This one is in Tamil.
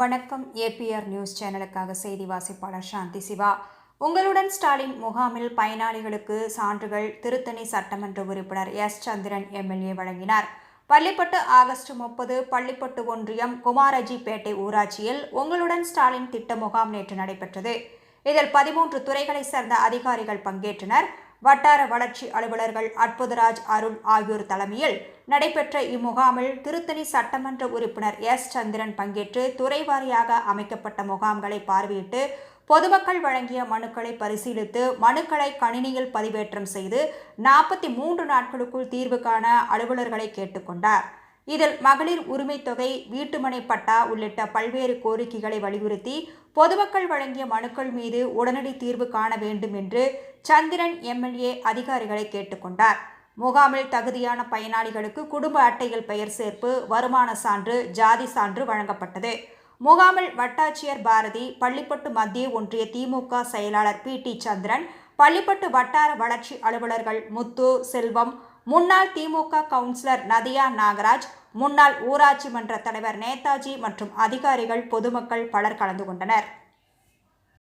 வணக்கம். ஏபிஆர் நியூஸ் சேனலுக்காக செய்தி வாசிப்பாளர் சாந்தி சிவா. உங்களுடன் ஸ்டாலின் முகாமில் பயனாளிகளுக்கு சான்றுகள் திருத்தணி சட்டமன்ற உறுப்பினர் எஸ். சந்திரன் எம்எல்ஏ வழங்கினார். பள்ளிப்பட்டு ஆகஸ்ட் முப்பது பள்ளிப்பட்டு ஒன்றியம் குமாரஜிபேட்டை ஊராட்சியில் உங்களுடன் ஸ்டாலின் திட்ட முகாம் நேற்று நடைபெற்றது. இதில் பதிமூன்று துறைகளைச் சேர்ந்த அதிகாரிகள் பங்கேற்றனர். வட்டார வளர்ச்சி அலுவலர்கள் அற்புதராஜ் அருள் ஆகியோர் தலைமையில் நடைபெற்ற இம்முகாமில் திருத்தணி சட்டமன்ற உறுப்பினர் எஸ். சந்திரன் பங்கேற்று துறைவாரியாக அமைக்கப்பட்ட முகாம்களை பார்வையிட்டு பொதுமக்கள் வழங்கிய மனுக்களை பரிசீலித்து மனுக்களை கணினியில் பதிவேற்றம் செய்து நாற்பத்தி மூன்று நாட்களுக்குள் தீர்வு காண அலுவலர்களை கேட்டுக்கொண்டார். இதில் மகளிர் உரிமைத் தொகை வீட்டுமனை பட்டா உள்ளிட்ட பல்வேறு கோரிக்கைகளை வலியுறுத்தி பொதுமக்கள் வழங்கிய மனுக்கள் மீது உடனடி தீர்வு காண வேண்டும் என்று சந்திரன் எம்எல்ஏ அதிகாரிகளை கேட்டுக்கொண்டார் முகாமில் தகுதியான பயனாளிகளுக்கு குடும்ப அட்டையில் பெயர் சேர்ப்பு வருமான சான்று ஜாதி சான்று வழங்கப்பட்டது. முகாமில் வட்டாட்சியர் பாரதி பள்ளிப்பட்டு மத்திய ஒன்றிய திமுக செயலாளர் பி டி சந்திரன் பள்ளிப்பட்டு வட்டார வளர்ச்சி அலுவலர்கள் முத்து செல்வம் முன்னாள் திமுக கவுன்சிலர் நதியா நாகராஜ் முன்னாள் ஊராட்சி மன்ற தலைவர் நேதாஜி மற்றும் அதிகாரிகள் பொதுமக்கள் பலர் கலந்து கொண்டனர்.